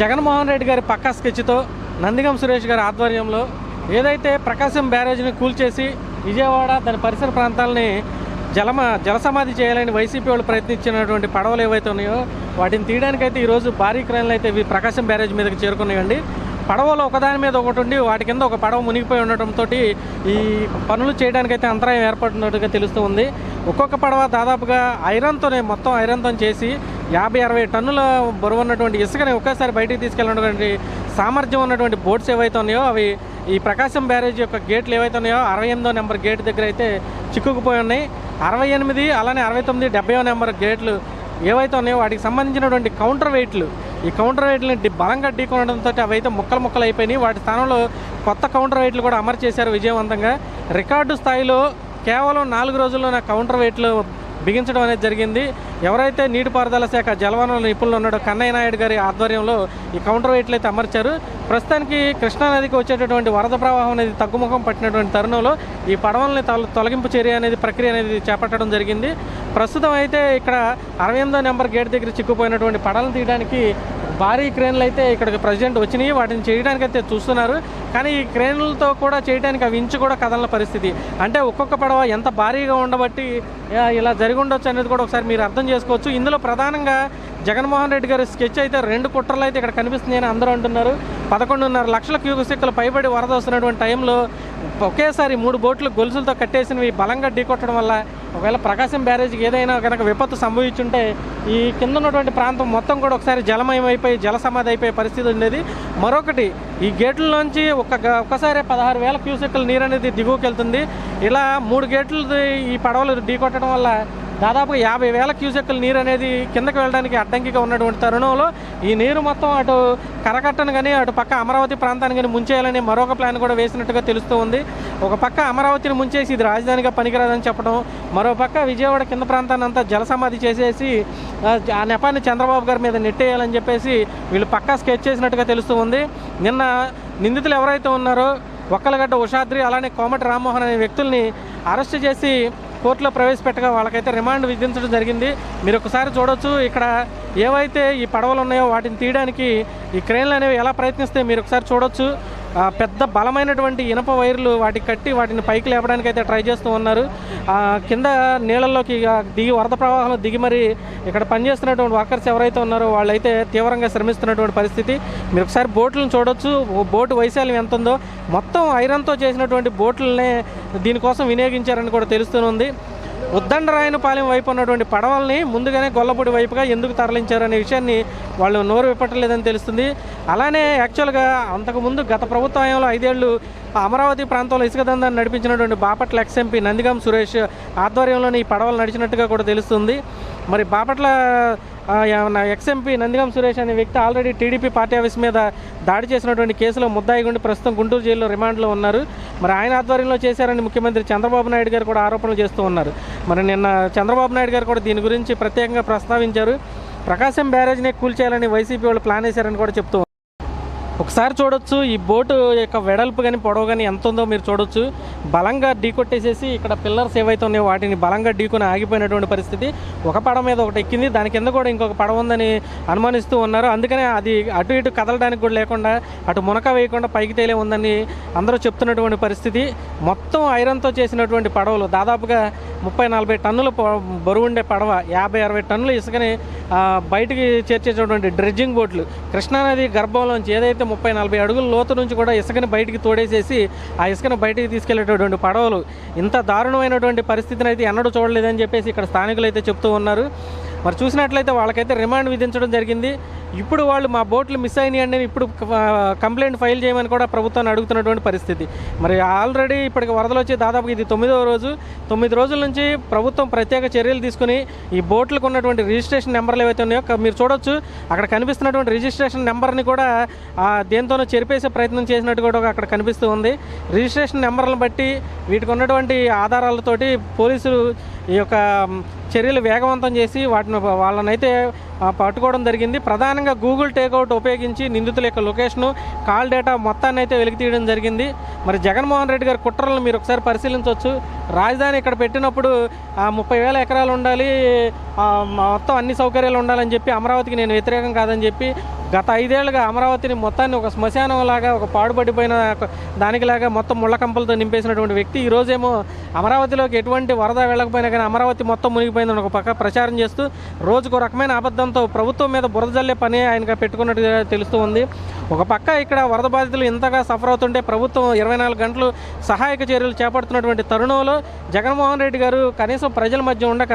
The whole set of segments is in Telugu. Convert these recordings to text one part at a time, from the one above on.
జగన్మోహన్ రెడ్డి గారి పక్కా స్కెచ్తో నందిగం సురేష్ గారి ఆధ్వర్యంలో ఏదైతే ప్రకాశం బ్యారేజ్ని కూల్చేసి విజయవాడ దాని పరిసర ప్రాంతాలని జలమ జలసమాధి చేయాలని వైసీపీ వాళ్ళు ప్రయత్నించినటువంటి పడవలు ఏవైతే ఉన్నాయో వాటిని తీయడానికైతే ఈరోజు భారీ క్రేన్లు అయితే ఇవి ప్రకాశం బ్యారేజ్ మీదకి చేరుకున్నాయండి. పడవలు ఒకదాని మీద ఒకటి ఉండి వాటి కింద ఒక పడవ మునిగిపోయి ఉండటంతో ఈ పనులు చేయడానికైతే అంతరాయం ఏర్పడినట్టుగా తెలుస్తూ ఉంది. ఒక్కొక్క పడవ దాదాపుగా ఐరన్తోనే మొత్తం ఐరన్తో చేసి యాభై అరవై టన్నుల బరువు ఉన్నటువంటి ఇసుకని ఒకేసారి బయటికి తీసుకెళ్ళినటువంటి సామర్థ్యం ఉన్నటువంటి బోట్స్ ఏవైతే ఉన్నాయో అవి ఈ ప్రకాశం బ్యారేజ్ యొక్క గేట్లు ఏవైతే ఉన్నాయో అరవై ఎనిమిదో నెంబర్ గేట్ దగ్గర అయితే చిక్కుకుపోయి ఉన్నాయి. అరవై ఎనిమిది అలానే అరవై తొమ్మిది డెబ్బై నెంబర్ గేట్లు ఏవైతే ఉన్నాయో వాటికి సంబంధించినటువంటి కౌంటర్ వెయిట్లు ఈ కౌంటర్ వెయిట్లని బలంగా ఢీకొనడంతో అవైతే ముక్కలు ముక్కలు అయిపోయినాయి. వాటి స్థానంలో కొత్త కౌంటర్ వెయిట్లు కూడా అమర్చేశారు విజయవంతంగా. రికార్డు స్థాయిలో కేవలం నాలుగు రోజుల్లో నా కౌంటర్ వెయిట్లు బిగించడం అనేది జరిగింది. ఎవరైతే నీటిపారుదల శాఖ జలవనరుల నిపుణులు ఉన్నాడో కన్నయ్య నాయుడు గారి ఆధ్వర్యంలో ఈ కౌంటర్ వెయిట్లు అయితే అమర్చారు. ప్రస్తుతానికి కృష్ణానదికి వచ్చేటటువంటి వరద ప్రవాహం అనేది తగ్గుముఖం పట్టినటువంటి తరుణంలో ఈ పడవల్ని తొలగింపు చర్య అనేది ప్రక్రియ అనేది చేపట్టడం జరిగింది. ప్రస్తుతం అయితే ఇక్కడ అరవై ఎనిమిదో నెంబర్ గేట్ దగ్గర చిక్కుపోయినటువంటి పడవలను తీయడానికి భారీ క్రేన్లు అయితే ఇక్కడికి ప్రెసిడెంట్ వచ్చినాయి. వాటిని చేయడానికి అయితే చూస్తున్నారు. కానీ ఈ క్రేన్లతో కూడా చేయడానికి అవి ఇంచు కూడా కదలన పరిస్థితి. అంటే ఒక్కొక్క పడవ ఎంత భారీగా ఉండబట్టి ఇలా జరిగి ఉండొచ్చు అనేది కూడా ఒకసారి మీరు అర్థం చేసుకోవచ్చు. ఇందులో ప్రధానంగా జగన్మోహన్ రెడ్డి గారి స్కెచ్ అయితే రెండు కుట్రలు అయితే ఇక్కడ కనిపిస్తున్నాయని అందరూ అంటున్నారు. పదకొండున్నర లక్షల క్యూసెక్కులు పైబడి వరద వస్తున్నటువంటి టైంలో ఒకేసారి మూడు బోట్లు గొలుసులతో కట్టేసినవి బలంగా ఢీకొట్టడం వల్ల ఒకవేళ ప్రకాశం బ్యారేజ్కి ఏదైనా కనుక విపత్తు సంభవించుంటే ఈ కింద ఉన్నటువంటి ప్రాంతం మొత్తం కూడా ఒకసారి జలమయం అయిపోయి జల సమాధి అయిపోయే పరిస్థితి ఉండేది. మరొకటి ఈ గేట్లలోంచి ఒక్క ఒక్కసారి పదహారు వేల క్యూసెక్ల నీరు అనేది దిగువకి వెళ్తుంది ఇలా మూడు గేట్లు ఈ పడవలు ఢీకొట్టడం వల్ల దాదాపు యాభై వేల క్యూసెక్కుల నీరు అనేది కిందకి వెళ్ళడానికి అడ్డంకిగా ఉన్నటువంటి తరుణంలో ఈ నీరు మొత్తం అటు కరకట్టను కానీ అటు పక్క అమరావతి ప్రాంతాన్ని కానీ ముంచేయాలని మరొక ప్లాన్ కూడా వేసినట్టుగా తెలుస్తూ ఉంది. ఒక పక్క అమరావతిని ముంచేసి ఇది రాజధానిగా పనికిరాదని చెప్పడం మరో పక్క విజయవాడ కింద ప్రాంతాన్ని అంతా జలసమాధి చేసేసి ఆ, ఆ నెపాన్ని చంద్రబాబు గారి మీద నెట్టేయాలని చెప్పేసి వీళ్ళు పక్కా స్కెచ్ చేసినట్టుగా తెలుస్తూ ఉంది. నిన్న నిందితులు ఎవరైతే ఉన్నారో ఒక్కలగడ్డ ఉషాద్రి అలానే కోమటి రామ్మోహన్ అనే వ్యక్తుల్ని అరెస్ట్ చేసి కోర్టులో ప్రవేశపెట్టగా వాళ్ళకైతే రిమాండ్ విధించడం జరిగింది. మీరు ఒకసారి చూడొచ్చు. ఇక్కడ ఏవైతే ఈ పడవలు ఉన్నాయో వాటిని తీయడానికి ఈ క్రేన్లు అనేవి ఎలా ప్రయత్నిస్తే మీరు ఒకసారి చూడొచ్చు. పెద్ద బలమైనటువంటి ఇనప వైర్లు వాటికి కట్టి వాటిని పైకి లేపడానికి అయితే ట్రై చేస్తూ ఉన్నారు. కింద నీళ్ళల్లోకి దిగి వరద ప్రవాహంలో దిగి మరి ఇక్కడ పనిచేస్తున్నటువంటి వర్కర్స్ ఎవరైతే ఉన్నారో వాళ్ళైతే తీవ్రంగా శ్రమిస్తున్నటువంటి పరిస్థితి. మీరు ఒకసారి బోట్లను చూడొచ్చు. బోటు వైశాల్యం ఎంత ఉందో మొత్తం ఐరన్తో చేసినటువంటి బోట్లనే దీనికోసం వినియోగించారని కూడా తెలుస్తుంది ఉద్దండరాయనపాలెం వైపు ఉన్నటువంటి పడవల్ని ముందుగానే గొల్లపూడి వైపుగా ఎందుకు తరలించారనే విషయాన్ని వాళ్ళు నోరు విప్పట్లేదని తెలుస్తుంది. అలానే యాక్చువల్గా అంతకుముందు గత ప్రభుత్వ హయాంలో ఐదేళ్ళు అమరావతి ప్రాంతంలో ఇసుక దందాన్ని నడిపించినటువంటి బాపట్ల ఎక్స్ఎంపీ నందిగం సురేష్ ఆధ్వర్యంలోని ఈ పడవలు నడిచినట్టుగా కూడా తెలుస్తుంది. మరి బాపట్ల నా ఎక్స్ఎంపీ నందిగం సురేష్ అనే వ్యక్తి ఆల్రెడీ టీడీపీ పార్టీ ఆఫీస్ మీద దాడి చేసినటువంటి కేసులో ముద్దాయి గుండి ప్రస్తుతం గుంటూరు జైల్లో రిమాండ్లో ఉన్నారు. మరి ఆయన ఆధ్వర్యంలో చేశారని ముఖ్యమంత్రి చంద్రబాబు నాయుడు గారు కూడా ఆరోపణలు చేస్తూ ఉన్నారు. మరి నిన్న చంద్రబాబు నాయుడు గారు కూడా దీని గురించి ప్రత్యేకంగా ప్రస్తావించారు. ప్రకాశం బ్యారేజ్నే కూల్చేయాలని వైసీపీ వాళ్ళు ప్లాన్ వేశారని కూడా చెప్తూ ఒకసారి చూడొచ్చు. ఈ బోటు యొక్క వెడల్పు కానీ పొడవు కానీ ఎంత ఉందో మీరు చూడొచ్చు. బలంగా ఢీకొట్టేసేసి ఇక్కడ పిల్లర్స్ ఏవైతే ఉన్నాయో వాటిని బలంగా ఢీకొని ఆగిపోయినటువంటి పరిస్థితి. ఒక పడవ మీద ఒకటి ఎక్కింది. దాని కింద కూడా ఇంకొక పడవ ఉందని అనుమానిస్తూ ఉన్నారు. అందుకనే అది అటు ఇటు కదలడానికి కూడా లేకుండా అటు మునక వేయకుండా పైకి తేలే ఉందని అందరూ చెప్తున్నటువంటి పరిస్థితి. మొత్తం ఐరన్తో చేసినటువంటి పడవలు దాదాపుగా ముప్పై నలభై టన్నుల బరువుండే బరువు ఉండే పడవ యాభై అరవై టన్నుల ఇసుకని బయటికి చేర్చేటటువంటి డ్రెడ్జింగ్ బోట్లు. కృష్ణానది గర్భంలోంచి ఏదైతే ముప్పై నలభై అడుగుల లోతు నుంచి కూడా ఇసుకని బయటికి తోడేసేసి ఆ ఇసుకను బయటికి తీసుకెళ్ళేటటువంటి పడవలు. ఇంత దారుణమైనటువంటి పరిస్థితిని అయితే ఎన్నడూ చూడలేదని చెప్పేసి ఇక్కడ స్థానికులు అయితే చెప్తూ ఉన్నారు. మరి చూసినట్లయితే వాళ్ళకైతే రిమాండ్ విధించడం జరిగింది. ఇప్పుడు వాళ్ళు మా బోట్లు మిస్ అయినాయి అని ఇప్పుడు కంప్లైంట్ ఫైల్ చేయమని కూడా ప్రభుత్వాన్ని అడుగుతున్నటువంటి పరిస్థితి. మరి ఆల్రెడీ ఇప్పటికి వరదలు వచ్చి దాదాపు ఇది తొమ్మిదవ రోజు. తొమ్మిది రోజుల నుంచి ప్రభుత్వం ప్రత్యేక చర్యలు తీసుకుని ఈ బోట్లకు ఉన్నటువంటి రిజిస్ట్రేషన్ నెంబర్లు ఏవైతే ఉన్నాయో మీరు చూడొచ్చు. అక్కడ కనిపిస్తున్నటువంటి రిజిస్ట్రేషన్ నెంబర్ని కూడా దేంతోనో చెరిపేసే ప్రయత్నం చేసినట్టు కూడా అక్కడ కనిపిస్తూ ఉంది. రిజిస్ట్రేషన్ నెంబర్లను బట్టి వీటికి ఉన్నటువంటి ఆధారాలతోటి పోలీసులు ఈ యొక్క చర్యలు వేగవంతం చేసి వాటిని వాళ్ళనైతే పట్టుకోవడం జరిగింది. ప్రధానంగా గూగుల్ టేక్అవుట్ ఉపయోగించి నిందితుల యొక్క లొకేషను కాల్ డేటా మొత్తాన్ని అయితే వెలికి తీయడం జరిగింది. మరి జగన్మోహన్ రెడ్డి గారి కుట్రలను మీరు ఒకసారి పరిశీలించవచ్చు. రాజధాని ఇక్కడ పెట్టినప్పుడు ముప్పై వేల ఎకరాలు ఉండాలి మొత్తం అన్ని సౌకర్యాలు ఉండాలని చెప్పి అమరావతికి నేను వ్యతిరేకం కాదని చెప్పి గత ఐదేళ్ళుగా అమరావతిని మొత్తాన్ని ఒక శ్మశానం లాగా ఒక పాడుపడిపోయిన ఒక దానికిలాగా మొత్తం ముళ్ళకంపలతో నింపేసినటువంటి వ్యక్తి. ఈ రోజేమో అమరావతిలోకి ఎటువంటి వరద వెళ్ళకపోయినా కానీ అమరావతి మొత్తం మునిగిపోయిందని ఒక పక్క ప్రచారం చేస్తూ రోజుకు రకమైన అబద్ధంతో ప్రభుత్వం మీద బురద జల్లే పని ఆయనగా పెట్టుకున్నట్టుగా తెలుస్తూ ఉంది. ఒక పక్క ఇక్కడ వరద బాధితులు ఇంతగా సఫర్ అవుతుంటే ప్రభుత్వం ఇరవై నాలుగు గంటలు సహాయక చర్యలు చేపడుతున్నటువంటి తరుణంలో జగన్మోహన్ రెడ్డి గారు కనీసం ప్రజల మధ్య ఉండక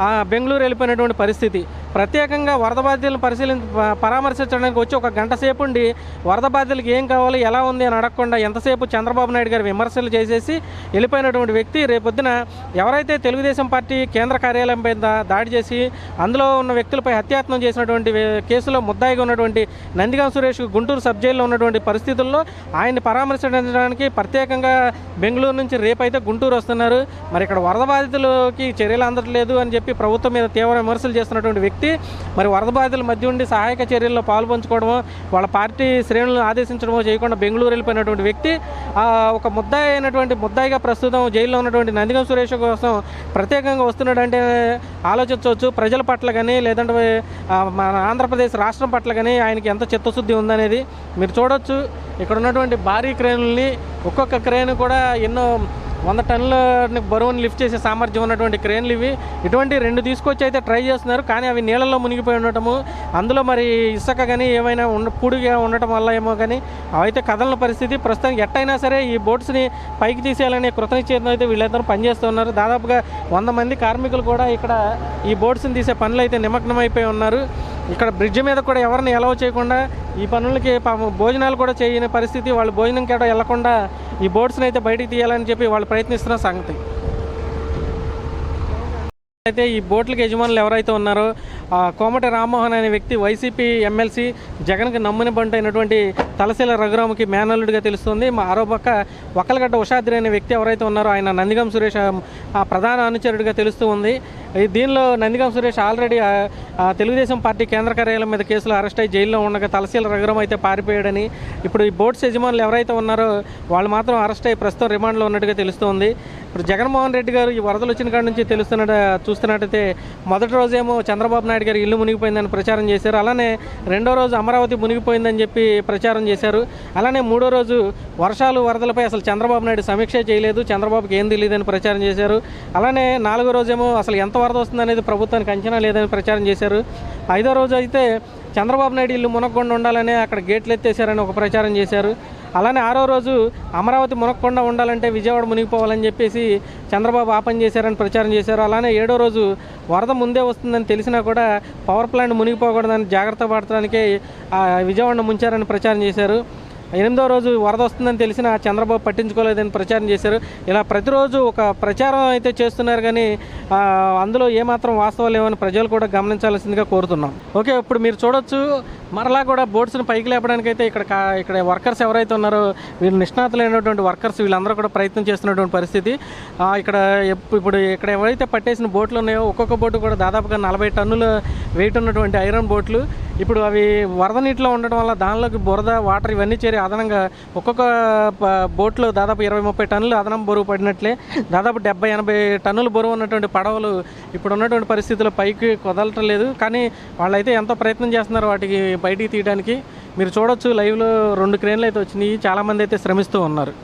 ఆ, బెంగళూరు వెళ్ళిపోయినటువంటి పరిస్థితి. ప్రత్యేకంగా వరద బాధితులను పరిశీలి పరామర్శించడానికి వచ్చి ఒక గంట సేపు ఉండి వరద బాధితులకు ఏం కావాలి ఎలా ఉంది అని అడగకుండా ఎంతసేపు చంద్రబాబు నాయుడు గారు విమర్శలు చేసేసి వెళ్ళిపోయినటువంటి వ్యక్తి రేపొద్దున ఎవరైతే తెలుగుదేశం పార్టీ కేంద్ర కార్యాలయం పైన దాడి చేసి అందులో ఉన్న వ్యక్తులపై హత్యాత్నం చేసినటువంటి కేసులో ముద్దాయిగా ఉన్నటువంటి నందిగాం సురేష్ గుంటూరు సబ్ జైల్లో ఉన్నటువంటి పరిస్థితుల్లో ఆయన్ని పరామర్శించడానికి ప్రత్యేకంగా బెంగళూరు నుంచి రేపైతే గుంటూరు వస్తున్నారు. మరి ఇక్కడ వరద బాధితులకి చర్యలు అందట్లేదు అని చెప్పి ప్రభుత్వం మీద తీవ్ర విమర్శలు చేస్తున్నటువంటి వ్యక్తి మరి వరద బాధితుల మధ్య ఉండి సహాయక చర్యల్లో పాల్పంచుకోవడమో వాళ్ళ పార్టీ శ్రేణులను ఆదేశించడమో చేయకుండా బెంగళూరు వెళ్ళిపోయినటువంటి వ్యక్తి ఒక ముద్దాయి అయినటువంటి ముద్దాయిగా ప్రస్తుతం జైల్లో ఉన్నటువంటి నందిగం సురేష్ కోసం ప్రత్యేకంగా వస్తున్నాడంటే ఆలోచించవచ్చు. ప్రజల పట్ల కానీ లేదంటే మన ఆంధ్రప్రదేశ్ రాష్ట్రం పట్ల కానీ ఆయనకి ఎంత చిత్తశుద్ధి ఉందనేది మీరు చూడొచ్చు. ఇక్కడ ఉన్నటువంటి భారీ క్రేన్లని ఒక్కొక్క క్రేన్ కూడా ఎన్నో వంద టన్నుల బరువుని లిఫ్ట్ చేసే సామర్థ్యం ఉన్నటువంటి క్రేన్లు ఇవి. ఇటువంటి రెండు తీసుకొచ్చి అయితే ట్రై చేస్తున్నారు. కానీ అవి నీళ్ళలో మునిగిపోయి ఉండటము అందులో మరి ఇసుక కానీ ఏమైనా ఉండ పూడిగా ఉండటం వల్ల ఏమో కానీ అవైతే కదలని పరిస్థితి. ప్రస్తుతానికి ఎట్టయినా సరే ఈ బోట్స్ని పైకి తీసేయాలనే కృతనిశ్చయంతో అయితే వీళ్ళందరూ పనిచేస్తూ ఉన్నారు. దాదాపుగా వంద మంది కార్మికులు కూడా ఇక్కడ ఈ బోట్స్ని తీసే పనులు అయితే నిమగ్నం అయిపోయి ఉన్నారు. ఇక్కడ బ్రిడ్జ్ మీద కూడా ఎవరిని ఎలవ చేయకుండా ఈ పనులకి భోజనాలు కూడా చేయని పరిస్థితి. వాళ్ళు భోజనం కేట వెళ్ళకుండా ఈ బోట్స్ని అయితే బయటికి తీయాలని చెప్పి వాళ్ళు ప్రయత్నిస్తున్న సంగతి. అయితే ఈ బోట్లకి యజమానులు ఎవరైతే ఉన్నారో కోమటి రామ్మోహన్ అనే వ్యక్తి వైసీపీ ఎమ్మెల్సీ జగన్కి నమ్ముని బంటు అయినటువంటి తలశీల రఘురాముకి మేనల్లుడిగా తెలుస్తుంది. మరోపక్క ఆరో ఉషాద్రి అనే వ్యక్తి ఎవరైతే ఉన్నారో ఆయన నందిగం సురేష్ ఆ- ప్రధాన అనుచరుడిగా తెలుస్తూ ఉంది. దీనిలో నందిగం సురేష్ ఆల్రెడీ తెలుగుదేశం పార్టీ కేంద్ర కార్యాలయం మీద కేసులో అరెస్ట్ అయ్యి జైల్లో ఉండగా తలసీల రఘురామ్ అయితే పారిపోయాడని ఇప్పుడు ఈ బోట్స్ యజమానులు ఎవరైతే ఉన్నారో వాళ్ళు మాత్రం అరెస్ట్ అయ్యి ప్రస్తుతం రిమాండ్లో ఉన్నట్టుగా తెలుస్తోంది. ఇప్పుడు జగన్మోహన్ రెడ్డి గారు ఈ వరదలు వచ్చిన కాడి నుంచి తెలుస్తున్నట్టు చూస్తున్నట్టయితే మొదటి రోజేమో చంద్రబాబు నాయుడు గారు ఇల్లు మునిగిపోయిందని ప్రచారం చేశారు. అలానే రెండో రోజు అమరావతి మునిగిపోయిందని చెప్పి ప్రచారం చేశారు. అలానే మూడో రోజు వర్షాలు వరదలపై అసలు చంద్రబాబు నాయుడు సమీక్ష చేయలేదు. చంద్రబాబుకి ఏం తెలియదని ప్రచారం చేశారు. అలానే నాలుగో రోజేమో అసలు ఎంత వరద వస్తుందనేది ప్రభుత్వానికి అంచనా లేదని ప్రచారం చేశారు. ఐదో రోజు అయితే చంద్రబాబు నాయుడు ఇల్లు మునక్కొండ ఉండాలని అక్కడ గేట్లు ఎత్తేసారని ఒక ప్రచారం చేశారు. అలానే ఆరో రోజు అమరావతి మునక్కొండ ఉండాలంటే విజయవాడ మునిగిపోవాలని చెప్పేసి చంద్రబాబు ఆ పని చేశారని ప్రచారం చేశారు. అలానే ఏడో రోజు వరద ముందే వస్తుందని తెలిసినా కూడా పవర్ ప్లాంట్ మునిగిపోకూడదని జాగ్రత్త పడటానికే విజయవాడ విజయవాడను ముంచారని ప్రచారం చేశారు. ఎనిమిదో రోజు వరద వస్తుందని తెలిసిన చంద్రబాబు పట్టించుకోలేదని ప్రచారం చేశారు. ఇలా ప్రతిరోజు ఒక ప్రచారం అయితే చేస్తున్నారు కానీ అందులో ఏమాత్రం వాస్తవం లేవని ప్రజలు కూడా గమనించాల్సిందిగా కోరుతున్నాం. ఓకే ఇప్పుడు మీరు చూడొచ్చు. మరలా కూడా బోట్స్ని పైకి లేపడానికి అయితే ఇక్కడ ఇక్కడ వర్కర్స్ ఎవరైతే ఉన్నారో వీళ్ళు నిష్ణాతులైనటువంటి వర్కర్స్ వీళ్ళందరూ కూడా ప్రయత్నం చేస్తున్నటువంటి పరిస్థితి. ఇక్కడ ఎప్పు- ఇప్పుడు ఇక్కడ ఎవరైతే పట్టేసిన బోట్లు ఉన్నాయో ఒక్కొక్క బోటు కూడా దాదాపుగా నలభై టన్నుల వెయిట్ ఉన్నటువంటి ఐరన్ బోట్లు. ఇప్పుడు అవి వరద నీటిలో ఉండడం వల్ల దానిలోకి బురద వాటర్ ఇవన్నీ చేరి అదనంగా ఒక్కొక్క బోట్లో దాదాపు ఇరవై ముప్పై టన్నులు అదనం బరువు పడినట్లే. దాదాపు డెబ్బై ఎనభై టన్నులు బరువు ఉన్నటువంటి పడవలు ఇప్పుడు ఉన్నటువంటి పరిస్థితుల్లో పైకి కుదలటం లేదు. కానీ వాళ్ళైతే ఎంతో ప్రయత్నం చేస్తున్నారు. వాటికి బయటికి తీయడానికి మీరు చూడొచ్చు లైవ్లో రెండు క్రేన్లు అయితే వచ్చినాయి. చాలామంది అయితే శ్రమిస్తూ ఉన్నారు.